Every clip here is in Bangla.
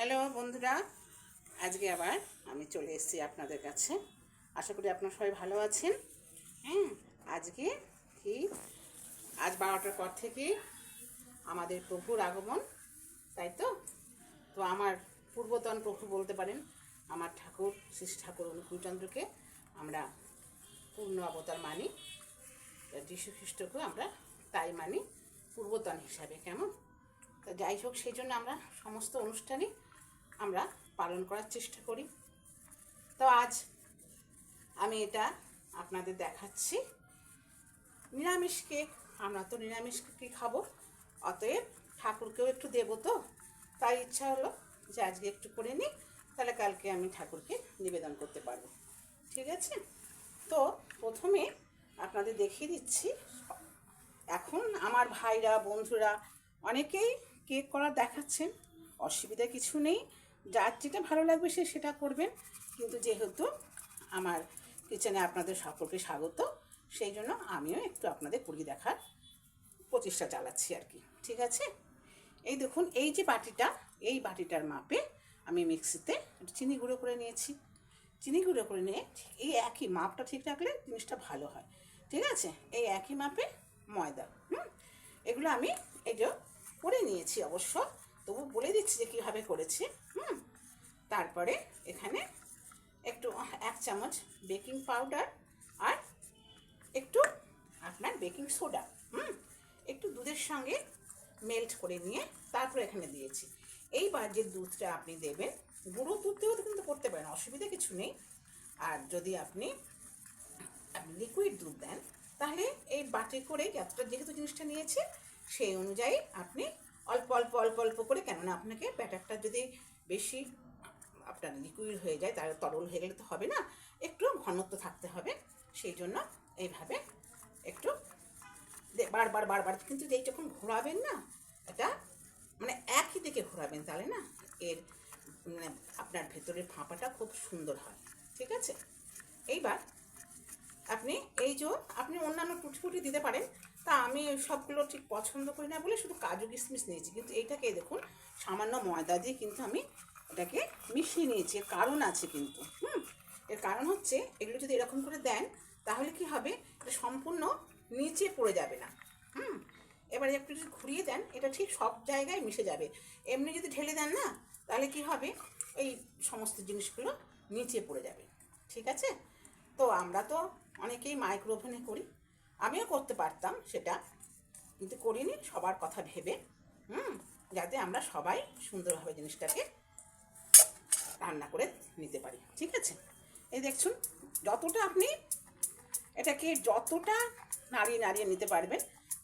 হ্যালো বন্ধুরা, আজকে আবার আমি চলে এসেছি আপনাদের কাছে। আশা করি আপনারা সবাই ভালো আছেন। হ্যাঁ আজকে কি? আজ বারোটার পর থেকে আমাদের প্রভুর আগমন, তাই তো? তো আমার পূর্বতন প্রভু বলতে পারেন, আমার ঠাকুর শ্রী ঠাকুর অনুকূলচন্দ্রকে আমরা পূর্ণ অবতার মানি। যীশু খ্রিস্টকেও আমরা তাই মানি, পূর্বতন হিসাবে, কেমন? তা যাই হোক, সেই জন্য আমরা সমস্ত অনুষ্ঠানই আমরা পালন করার চেষ্টা করি। তো আজ আমি এটা আপনাদের দেখাচ্ছি। নিরামিষ কেক, আমরা তো নিরামিষ কেক খাব, অতএব ঠাকুরকেও একটু দেবো তো। তাই ইচ্ছা হলো যে আজকে একটু করে নিই, তাহলে কালকে আমি ঠাকুরকে নিবেদন করতে পারব। ঠিক আছে? তো প্রথমে আপনাদের দেখিয়ে দিচ্ছি, এখন আমার ভাইরা, বন্ধুরা অনেকেই কেক করা দেখাচ্ছেন, অসুবিধা কিছু নেই। যার যেটা ভালো লাগবে সে সেটা করবেন। কিন্তু যেহেতু আমার কিচেনে আপনাদের সকলকে স্বাগত, সেই জন্য আমিও একটু আপনাদের করিয়ে দেখার প্রচেষ্টা চালাচ্ছি আর কি। ঠিক আছে? এই দেখুন, এই যে বাটিটা, এই বাটিটার মাপে আমি মিক্সিতে চিনি গুঁড়ো করে নিয়েছি। চিনি গুঁড়ো করে নিয়ে এই একই মাপটা ঠিক রাখলে জিনিসটা ভালো হয়। ঠিক আছে? এই একই মাপে ময়দা, হুম? এগুলো আমি এই যে করে নিয়েছি অবশ্য। তবু বলে দিচ্ছি যে কীভাবে করেছি, হুম? তারপরে এখানে একটু এক চামচ বেকিং পাউডার আর একটু আপনার বেকিং সোডা, হুম? একটু দুধের সঙ্গে মেল্ট করে নিয়ে তারপরে এখানে দিয়েছি। এইবার যে দুধটা আপনি দেবেন, গুঁড়ো দুধ দিয়েও কিন্তু করতে পারেন, অসুবিধা কিছু নেই। আর যদি আপনি আপনি লিকুইড দুধ দেন, তাহলে এই বাটি করে যতটা যেহেতু জিনিসটা নিয়েছে, সেই অনুযায়ী আপনি অল্প অল্প অল্প অল্প করে কেননা আপনাকে ব্যাটারটা যদি বেশি আপনার লিকুইড হয়ে যায়, তার তরল হয়ে গেলে তো হবে না, একটু ঘনত্ব থাকতে হবে, সেই জন্য এইভাবে একটু বারবার বারবার কিন্তু যেই যখন ঘোরাবেন না, এটা মানে একই দিকে ঘোরাবেন তাহলে না, এর মানে আপনার ভেতরের ফাঁপাটা খুব সুন্দর হয়, ঠিক আছে? এইবার আপনি এই যে, আপনি অন্যান্য টুটি ফুটি দিতে পারেন তা আমি সবগুলো ঠিক পছন্দ করি না বলে শুধু কাজু কিশমিশ নিয়েছি। কিন্তু এইটাকে দেখুন, সামান্য ময়দা দিয়ে কিন্তু আমি এটাকে মিশিয়ে নিয়েছি। এর কারণ আছে কিন্তু, হুম? এর কারণ হচ্ছে এগুলো যদি এরকম করে দেন, তাহলে কি হবে? এটা সম্পূর্ণ নিচে পড়ে যাবে না, হুম? এবারে একটু যদি ঘুরিয়ে দেন, এটা ঠিক সব জায়গায় মিশে যাবে। এমনি যদি ঢেলে দেন না, তাহলে কি হবে? এই সমস্ত জিনিসগুলো নিচে পড়ে যাবে। ঠিক আছে? তো আমরা তো অনেকেই মাইক্রো ওভেনে করি। আমিও করতে পারতাম সেটা, কিন্তু করিনি, সবার কথা ভেবে, হুম, যাতে আমরা সবাই সুন্দরভাবে জিনিসটাকে রান্না করে নিতে পারি, ঠিক আছে? এই দেখছুন যতটা আপনি এটাকে যতটা নাড়িয়ে নাড়িয়ে নিতে পারবেন,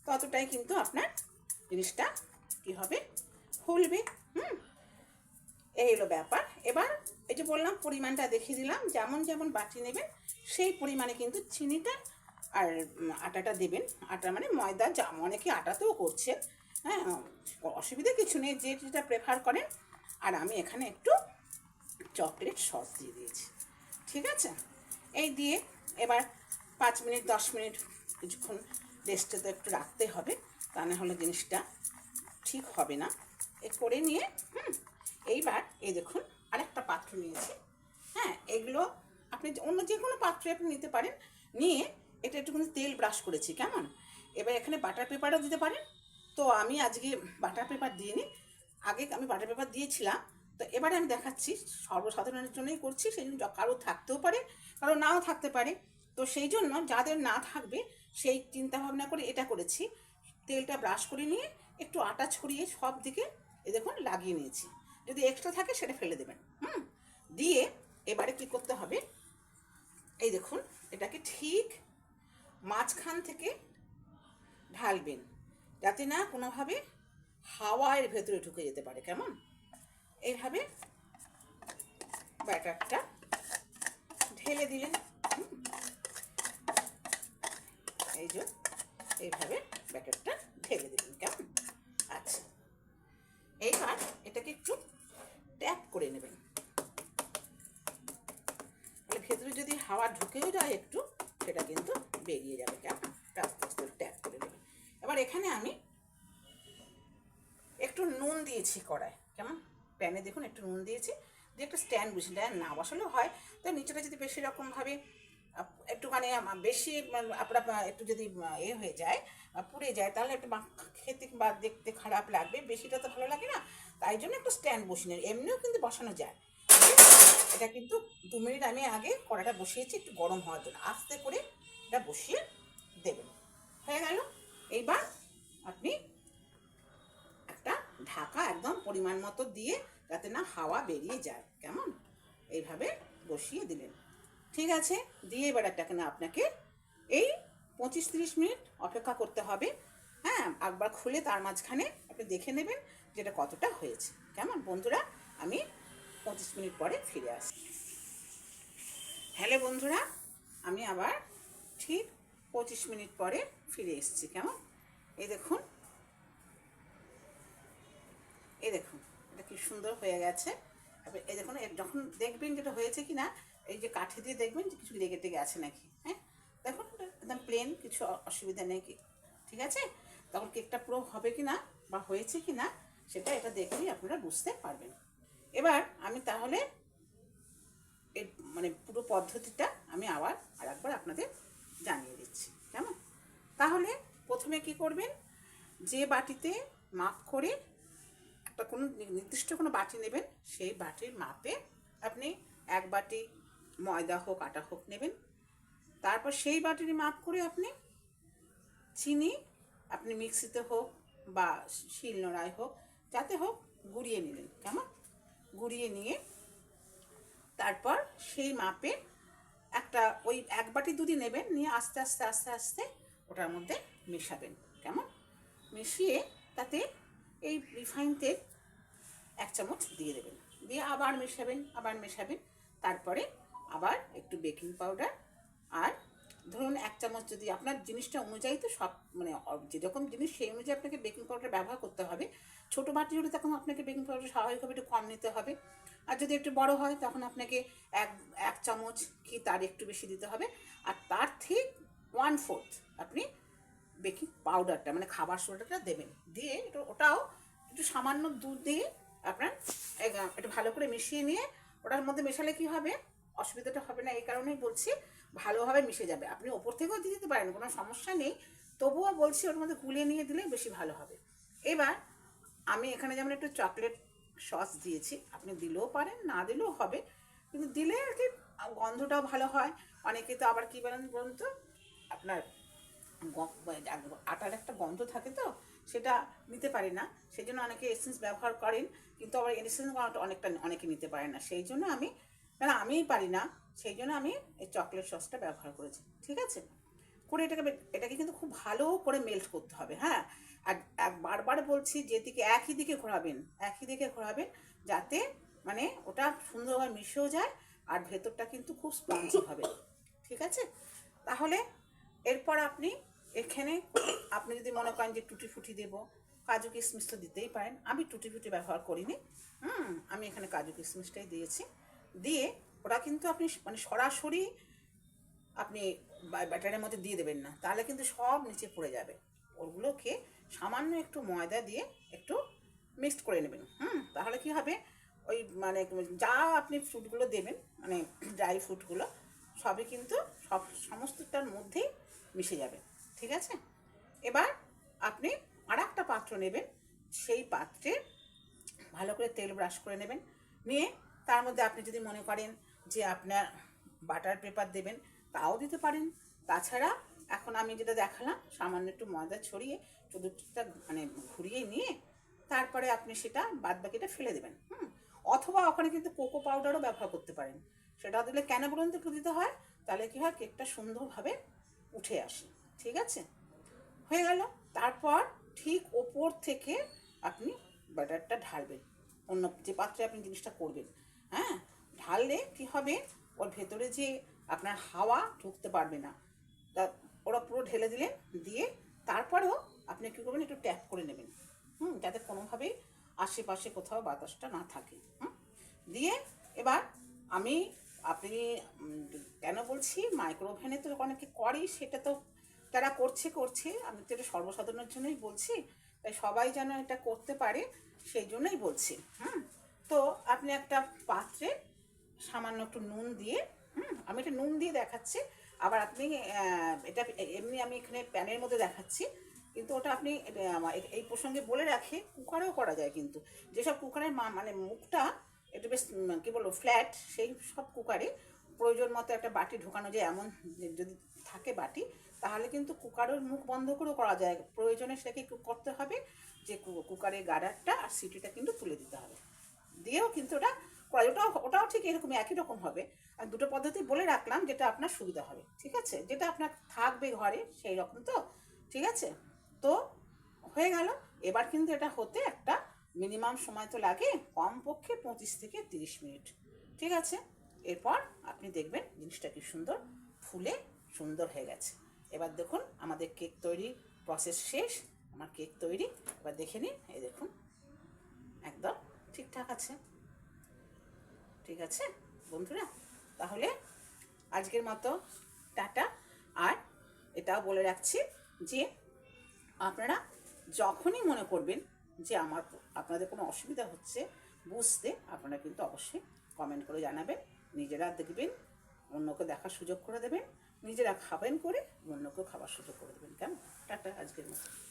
ততটাই কিন্তু আপনার জিনিসটা কি হবে, ফুলবে, হুম? এই হলো ব্যাপার। এবার এই যে বললাম, পরিমাণটা দেখিয়ে দিলাম, যেমন যেমন বাটি নেবেন, সেই পরিমাণে কিন্তু চিনিটা আর আটাটা দেবেন। আটা মানে ময়দা যা অনেকে আটাতেও করছে হ্যাঁ অসুবিধা কিছু নেই, যে যেটা প্রেফার করেন। আর আমি এখানে একটু চকলেট সস দিয়ে দিয়েছি। ঠিক আছে? এই দিয়ে এবার পাঁচ মিনিট, দশ মিনিট কিছুক্ষণ রেস্টে তো একটু রাখতে হবে, তা না হলে জিনিসটা ঠিক হবে না। এ করে নিয়ে, হুম, এইবার এই দেখুন আরেকটা পাত্র নিয়েছি। হ্যাঁ এগুলো আপনি অন্য যে কোনো পাত্রে আপনি নিতে পারেন। নিয়ে এটা একটুখানি তেল ব্রাশ করেছি, কেমন? এবার এখানে বাটার পেপারও দিতে পারেন। তো আমি আজকে বাটার পেপার দিইনি। আগে আমি বাটার পেপার দিয়েছিলাম। তো এবারে আমি দেখাচ্ছি, সর্বসাধারণের জন্যই করছি, সেই জন্য কারও থাকতেও পারে, কারও নাও থাকতে পারে। তো সেই জন্য যাদের না থাকবে, সেই চিন্তা ভাবনা করে এটা করেছি। তেলটা ব্রাশ করে নিয়ে একটু আটা ছড়িয়ে সব দিকে, এ দেখুন লাগিয়ে নিয়েছি। যদি এক্সট্রা থাকে সেটা ফেলে দেবেন। হুম? দিয়ে এবারে কি করতে হবে এই দেখুন এটাকে ঠিক মাঝখান থেকে ঢালবেন যাতে না কোনোভাবে হাওয়া এর ভেতরে ঢুকে যেতে পারে, কেমন? এইভাবে ব্যাটারটা ঢেলে দিলেন। এই যে এইভাবে ব্যাটারটা ঢেলে দিলেন, কেমন? আচ্ছা এইবার এটাকে একটু ট্যাপ করে নেবেন। তাহলে ভেতরে যদি হাওয়া ঢুকেও যায় একটু, সেটা কিন্তু বেরিয়ে যাবে, কেমন? আস্তে আস্তে ট্যাপ করে নেবেন। এবার এখানে আমি একটু নুন দিয়েছি কড়ায় কেমন? প্যানে দেখুন একটু নুন দিয়েছি। দিয়ে একটা স্ট্যান্ড বসিয়ে দেয় না বসালেও হয়। তো নিচেটা যদি বেশি রকমভাবে একটুখানি বেশি আপনার একটু যদি এ হয়ে যায় পুড়ে যায়, তাহলে একটু খেতে বা দেখতে খারাপ লাগবে। বেশিটা তো ভালো লাগে না। তাই জন্য একটু স্ট্যান্ড বসিয়ে নেন এমনিও কিন্তু বসানো যায়। এটা কিন্তু দু মিনিট আমি আগে কড়াটা বসিয়েছি, একটু গরম হওয়ার জন্য। আস্তে করে এটা বসিয়ে দেবেন। হয়ে গেল। এইবার আপনি ঢাকা একদম পরিমাণ মতো দিয়ে যাতে না হাওয়া বেরিয়ে যায়। কেমন? এইভাবে বসিয়ে দিলেন। ঠিক আছে, দিয়ে এবার এটাকে না আপনাকে এই পঁচিশ তিরিশ মিনিট অপেক্ষা করতে হবে। হ্যাঁ একবার খুলে তার মাঝখানে আপনি দেখে নেবেন যেটা কতটা হয়েছে। কেমন? বন্ধুরা, আমি পঁচিশ মিনিট পরে ফিরে আসি হ্যালো বন্ধুরা, আমি আবার ঠিক পঁচিশ মিনিট পরে ফিরে এসেছি। কেমন? এই দেখুন এই দেখুন, এটা কি সুন্দর হয়ে গেছে। এবার এই দেখুন যখন দেখবেন যেটা হয়েছে কি না এই যে কাঠি দিয়ে দেখবেন যে কিছু লেগে টেগে আছে নাকি হ্যাঁ? দেখুন একদম প্লেন কিছু অসুবিধা নেই ঠিক আছে? তখন কেকটা পুরো হবে কি না বা হয়েছে কি না সেটা এটা দেখলেই আপনারা বুঝতে পারবেন। এবার আমি তাহলে এর মানে পুরো পদ্ধতিটা আমি আবার আর একবার আপনাদের জানিয়ে দিচ্ছি, কেমন? তাহলে প্রথমে কি করবেন? যে বাটিতে মাপ করে একটা কোনো নির্দিষ্ট কোনো বাটি নেবেন, সেই বাটির মাপে আপনি এক বাটি ময়দা হোক, আটা হোক নেবেন। তারপর সেই বাটির মাপ করে আপনি চিনি আপনি মিক্সিতে হোক বা শিল নোড়ায় হোক, যাতে হোক গুঁড়িয়ে নিলেন, কেমন? গুঁড়িয়ে নিয়ে তারপর সেই মাপে একটা ওই এক বাটি দুধই নেবেন, নিয়ে আস্তে আস্তে আস্তে আস্তে ওটার মধ্যে মেশাবেন, কেমন? মিশিয়ে তাতে এই রিফাইন তেল এক চামচ দিয়ে দেবেন। দিয়ে আবার মেশাবেন আবার মেশাবেন। তারপরে আবার একটু বেকিং পাউডার আর ধরুন এক চামচ যদি আপনার জিনিসটা অনুযায়ী তো সব মানে যেরকম জিনিস সেই অনুযায়ী আপনাকে বেকিং পাউডার ব্যবহার করতে হবে। ছোটো বাটি হলে তখন আপনাকে বেকিং পাউডার স্বাভাবিকভাবে একটু কম নিতে হবে। আর যদি একটু বড় হয় তখন আপনাকে এক এক চামচ কি তার একটু বেশি দিতে হবে। আর তার ঠিক ওয়ান ফোর্থ আপনি বেকিং পাউডারটা মানে খাবার সোডাটা দেবেন। দিয়ে একটু ওটাও একটু সামান্য দুধ দিয়ে আপনার একটু ভালো করে মিশিয়ে নিয়ে ওটার মধ্যে মেশালে কি হবে? অসুবিধাটা হবে না, এই কারণেই বলছি ভালোভাবে মিশে যাবে। আপনি ওপর থেকেও দিয়ে দিতে পারেন, কোনো সমস্যা নেই। তবুও বলছি ওর মধ্যে গুলিয়ে নিয়ে দিলে বেশি ভালো হবে। এবার আমি এখানে যেমন একটু চকলেট সস দিয়েছি, আপনি দিলেও পারেন, না দিলেও হবে। কিন্তু দিলে আর কি গন্ধটাও ভালো হয়। অনেকে তো আবার কী বলেন বলুন তো? আপনার আটার একটা গন্ধ থাকে তো, সেটা নিতে পারি না। সেই জন্য অনেকে এসেন্স ব্যবহার করেন, কিন্তু আবার এসেন্স অনেকটা অনেকে নিতে পারে না। সেই জন্য আমি মানে আমিই পারি না, সেই জন্য আমি এই চকলেট সসটা ব্যবহার করেছি, ঠিক আছে? করে এটাকে এটাকে কিন্তু খুব ভালো করে মেল্ট করতে হবে হ্যাঁ? আর বারবার বলছি যেদিকে একই দিকে ঘোরাবেন, একই দিকে ঘোরাবেন, যাতে মানে ওটা সুন্দরভাবে মিশেও যায়, আর ভেতরটা কিন্তু খুব স্পঞ্জি হবে, ঠিক আছে? তাহলে এরপর আপনি এখানে, আপনি যদি মনে করেন যে টুটি ফুটি দেবো, কাজু কিশমিশ তো দিতেই পারেন। আমি টুটি ফুটি ব্যবহার করিনি। হুম, আমি এখানে কাজু কিশমিশটাই দিয়েছি। দিয়ে ওটা কিন্তু আপনি মানে সরাসরি আপনি ব্যাটারের মধ্যে দিয়ে দেবেন না। তাহলে কিন্তু সব নিচে পড়ে যাবে। ওগুলোকে সামান্য একটু ময়দা দিয়ে একটু মিক্সড করে নেবেন। হুম, তাহলে কি হবে? ওই মানে যা আপনি ফ্রুটগুলো দেবেন মানে ড্রাই ফ্রুটগুলো সবই কিন্তু সব, সমস্তটার মধ্যেই মিশে যাবে, ঠিক আছে? এবার আপনি আর একটা পাত্র নেবেন, সেই পাত্রে ভালো করে তেল ব্রাশ করে নেবেন। নিয়ে তার মধ্যে আপনি যদি মনে করেন যে আপনার বাটার পেপার দেবেন, তাও দিতে পারেন। তাছাড়া এখন আমি যেটা দেখালাম, সামান্য একটু ময়দা ছড়িয়ে চতুর্থটা মানে ঘুরিয়ে নিয়ে তারপরে আপনি সেটা বাদ বাকিটা ফেলে দেবেন, হুম? অথবা ওখানে কিন্তু কোকো পাউডারও ব্যবহার করতে পারেন। সেটা দিলে কেন বলুন তো একটু দিতে হয়? তাহলে কি হয়, কেকটা সুন্দরভাবে উঠে আসে, ঠিক আছে? হয়ে গেল। তারপর ঠিক ওপর থেকে আপনি ব্যাটারটা ঢালবেন। অন্য যে পাত্রে আপনি জিনিসটা করবেন হ্যাঁ? ঢাললে কি হবে? ওর ভেতরে যে আপনার হাওয়া ঢুকতে পারবে না। তা ওরা পুরো ঢেলে দিলেন দিয়ে তারপরেও আপনি কী করবেন? একটু ট্যাপ করে নেবেন। হুম? যাতে কোনোভাবেই আশেপাশে কোথাও বাতাসটা না থাকে। হুম? দিয়ে এবার আমি আপনি কেন বলছি মাইক্রো ওভেনে তো অনেকে করে, সেটা তো তারা করছে করছে। আমি তো এটা সর্বসাধারণের জন্যই বলছি। তাই সবাই যেন এটা করতে পারে, সেই জন্যই বলছি, হুম? তো আপনি একটা পাত্রে সামান্য একটু নুন দিয়ে, হুম? আমি এটা নুন দিয়ে দেখাচ্ছি। আবার আপনি এটা এমনি আমি এখানে প্যানের মধ্যে দেখাচ্ছি। কিন্তু ওটা আপনি এই প্রসঙ্গে বলে রাখে, কুকারেও করা যায় কিন্তু। যেসব কুকারের মানে মুখটা একটু বেশ কী বলব ফ্ল্যাট সেই সব কুকারে প্রয়োজন মতো একটা বাটি ঢোকানো যায়, এমন যদি থাকে বাটি, তাহলে কিন্তু কুকারের মুখ বন্ধ করেও করা যায়। প্রয়োজনে সেটাকে করতে হবে যে কুকারের গার্ডারটা আর সিটিটা কিন্তু তুলে দিতে হবে। দিয়েও কিন্তু ওটা করা ওটাও ওটাও ঠিক এরকম একই রকম হবে। আর দুটো পদ্ধতি বলে রাখলাম, যেটা আপনার সুবিধা হবে, ঠিক আছে? যেটা আপনার থাকবে ঘরে, সেই রকম তো, ঠিক আছে? তো, হয়ে গেল। এবার কিন্তু এটা হতে একটা মিনিমাম সময় তো লাগে কমপক্ষে পঁচিশ থেকে তিরিশ মিনিট। ঠিক আছে? এরপর আপনি দেখবেন জিনিসটা কি সুন্দর, ফুলে সুন্দর হয়ে গেছে। এবার দেখুন আমাদের কেক তৈরি প্রসেস শেষ, আমার কেক তৈরি। এবার দেখে নিন, এই দেখুন, একদম ঠিকঠাক আছে। ঠিক আছে? বন্ধুরা, তাহলে আজকের মতো টাটা। আর এটাও বলে রাখছি যে আপনারা যখনই মনে করবেন যে আমার আপনাদের কোনো অসুবিধা হচ্ছে বুঝতে আপনারা কিন্তু অবশ্যই কমেন্ট করে জানাবেন। নিজেরা দেখবেন, অন্যকে দেখার সুযোগ করে দেবেন, নিজেরা খাবেন করে অন্যকেও খাবার সুযোগ করে দেবেন। কেমন? টাটা, আজকের মতো।